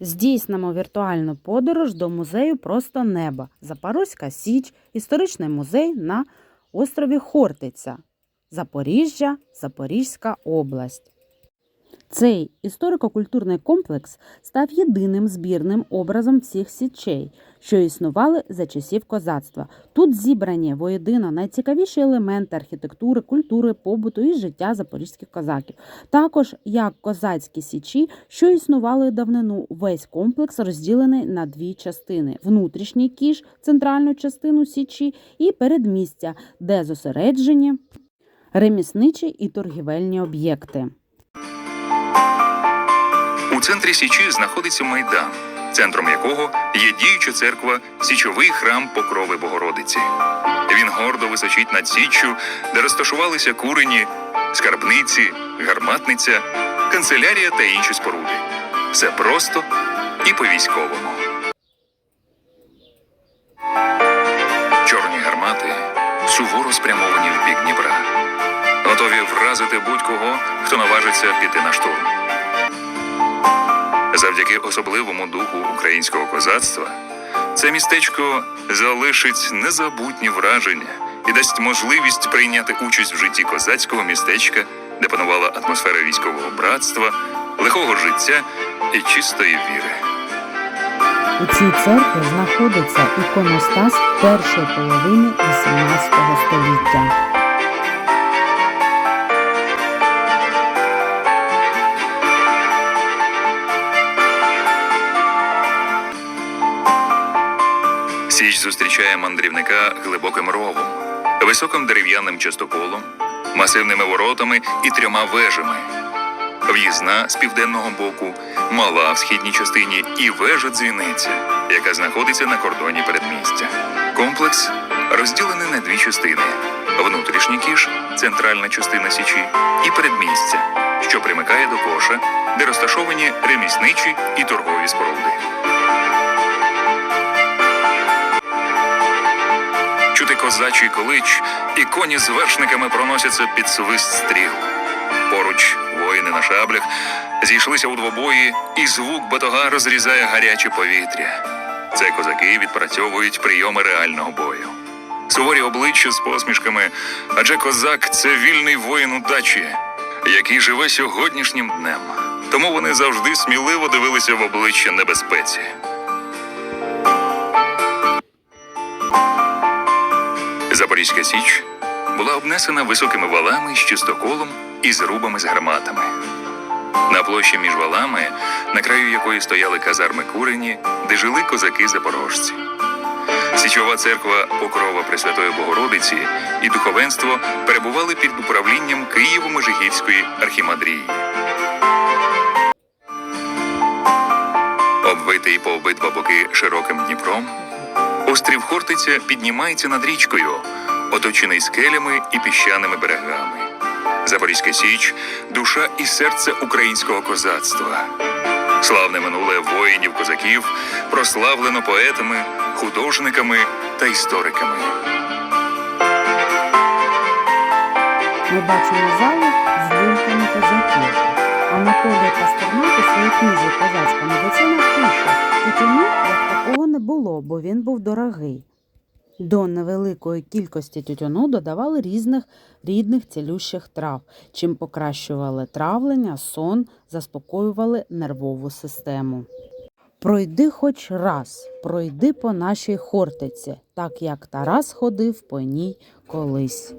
Здійснимо віртуальну подорож до музею Просто неба Запорозька Січ, історичний музей на острові Хортиця, Запоріжжя, Запорізька область. Цей історико-культурний комплекс став єдиним збірним образом всіх січей, що існували за часів козацтва. Тут зібрані воєдино найцікавіші елементи архітектури, культури, побуту і життя запорізьких козаків. Також як козацькі січі, що існували давнину, весь комплекс розділений на дві частини: внутрішній кіш, центральну частину січі, і передмістя, де зосереджені ремісничі і торгівельні об'єкти. У центрі Січі знаходиться майдан, центром якого є діюча церква Січовий храм Покрови Богородиці. Він гордо височить над Січчю, де розташувалися курені, скарбниці, гарматниця, канцелярія та інші споруди. Все просто і по-військовому. Чорні гармати суворо спрямовані в бік Дніпра, готові вразити будь-кого, хто наважиться піти на штурм. Завдяки особливому духу українського козацтва це містечко залишить незабутні враження і дасть можливість прийняти участь в житті козацького містечка, де панувала атмосфера військового братства, лихого життя і чистої віри. У цій церкві знаходиться іконостас першої половини XVIII століття. Січ зустрічає мандрівника глибоким ровом, високим дерев'яним частоколом, масивними воротами і трьома вежами. В'їзна з південного боку, мала в східній частині і вежа дзвіниця, яка знаходиться на кордоні передмістя. Комплекс розділений на дві частини: внутрішній кіш, центральна частина січі, і передмістя, що примикає до коша, де розташовані ремісничі і торгові споруди. Козачий колич, і коні з вершниками проносяться під свист стріл. Поруч воїни на шаблях зійшлися у двобої, і звук батога розрізає гаряче повітря. Це козаки відпрацьовують прийоми реального бою. Суворі обличчя з посмішками, адже козак це вільний воїн удачі, який живе сьогоднішнім днем. Тому вони завжди сміливо дивилися в обличчя небезпеці. Запорізька Січ була обнесена високими валами з чистоколом і зрубами з гарматами. На площі між валами, на краю якої стояли казарми курені, де жили козаки-запорожці. Січова церква Покрова Пресвятої Богородиці і духовенство перебували під управлінням Києво-Межигірської архімандрії. Обвитий по обидва боки широким Дніпром, Острів Хортиця піднімається над річкою, оточений скелями і піщаними берегами. Запорізька Січ душа і серце українського козацтва. Славне минуле воїнів козаків прославлено поетами, художниками та істориками. Ми бачимо залу з вилками козаків. Анатолій Пастернак у своїй книзі Козацька медицина пише, тютюну як такого не було, бо він був дорогий. До невеликої кількості тютюну додавали різних рідних цілющих трав, чим покращували травлення, сон, заспокоювали нервову систему. Пройди хоч раз, пройди по нашій хортиці, так як Тарас ходив по ній колись.